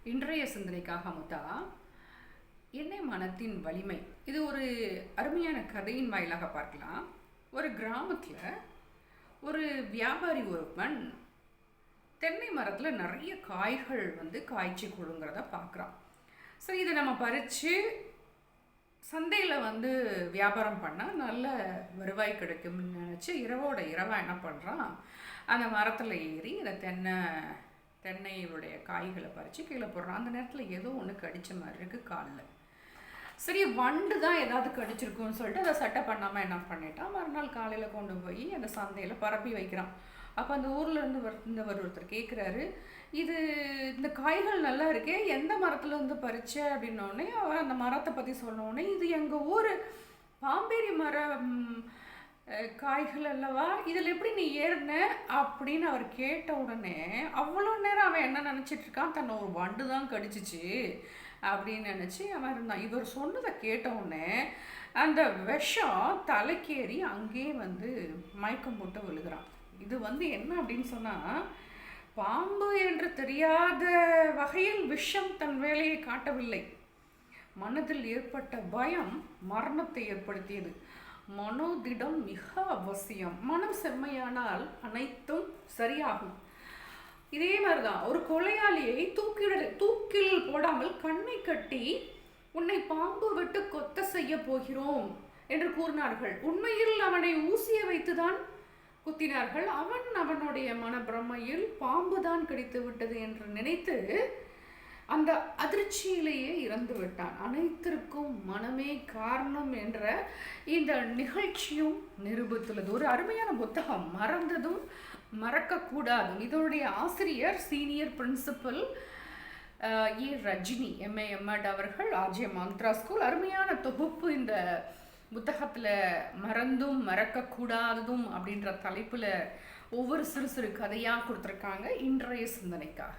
இன்றைய சிந்தனைக்காக அமுதா என்னை மனத்தின் வலிமை. இது ஒரு அருமையான கதையின் வாயிலாக பார்க்கலாம். ஒரு கிராமத்தில் ஒரு வியாபாரி ஒருவன் தென்னை மரத்தில் நிறைய காய்கள் வந்து காய்ச்சி கொடுங்கிறத பார்க்குறான் ஸோ இதை நம்ம பறித்து சந்தையில் வந்து வியாபாரம் பண்ணால் நல்ல வருவாய் கிடைக்கும்னு நினச்சி இரவோட இரவாக என்ன பண்ணுறான் அந்த மரத்தில் ஏறி இந்த தென்னை தென்னையுடைய காய்களை பறித்து கீழே போடுறான். அந்த நேரத்தில் ஏதோ ஒன்று கடித்த மாதிரி இருக்குது காலில். சரி வண்டு தான் ஏதாவது கடிச்சிருக்கும்னு சொல்லிட்டு அதை சட்டை பண்ணாமல் என்ன பண்ணிட்டான். மறுநாள் காலையில் கொண்டு போய் அந்த சந்தையில் பரப்பி வைக்கிறான். அப்போ அந்த ஊரில் இருந்து வர் இருந்தவர் ஒருத்தர் கேட்குறாரு இது இந்த காய்கள் நல்லா இருக்கே எந்த மரத்தில் இருந்து பறிச்ச? அப்படின்னோடனே அவர் அந்த மரத்தை பற்றி சொன்னோடனே இது எங்கள் ஊர் பாம்பேரி மரம் காய்கள் அல்லவா? இதில் எப்படி நீ ஏறின? அப்படின்னு அவர் கேட்ட உடனே அவ்வளோ நேரம் அவன் என்ன நினச்சிட்டு இருக்கான்? தன்னை ஒரு வண்டு தான் கடிச்சிச்சு அப்படின்னு நினச்சி அவன் இருந்தான். இவர் சொன்னதை கேட்ட உடனே அந்த விஷம் தலைக்கேறி அங்கேயே வந்து மயக்கம் போட்டு விழுகிறான். இது வந்து என்ன அப்படின்னு சொன்னால் பாம்பு என்று தெரியாத வகையில் விஷம் தன் வேலையை காட்டவில்லை. மனதில் ஏற்பட்ட பயம் மரணத்தை ஏற்படுத்தியது. மனோதிடம் மிக அவசியம். மனம் செம்மையானால் அனைத்தும் சரியாகும். இதே மாதிரி தான் ஒரு கொலையாளியை தூக்கிட தூக்கில் போடாமல் கண்ணை கட்டி உன்னை பாம்பு விட்டு கொத்த செய்ய போகிறோம் என்று கூறினார்கள். உண்மையில் அவனை ஊசிய வைத்துதான் குத்தினார்கள். அவன் அவனுடைய மனப்பிரமையில் பாம்பு தான் கடித்து விட்டது என்று நினைத்து அந்த அதிர்ச்சியிலேயே இறந்து விட்டான். அனைத்திற்கும் மனமே காரணம் என்ற இந்த நிகழ்ச்சியும் நிரூபித்துள்ளது. ஒரு அருமையான புத்தகம். மறந்ததும் மறக்கக்கூடாது இதனுடைய ஆசிரியர் senior principal A Rajini MA MEd அவர்கள் ஆஜய மாந்த்ரா ஸ்கூல். அருமையான தொகுப்பு இந்த புத்தகத்தில். மறந்தும் மறக்கக்கூடாததும் அப்படின்ற தலைப்பில் ஒவ்வொரு சிறு சிறு கதையாக கொடுத்துருக்காங்க. இன்றைய சிந்தனைக்காக.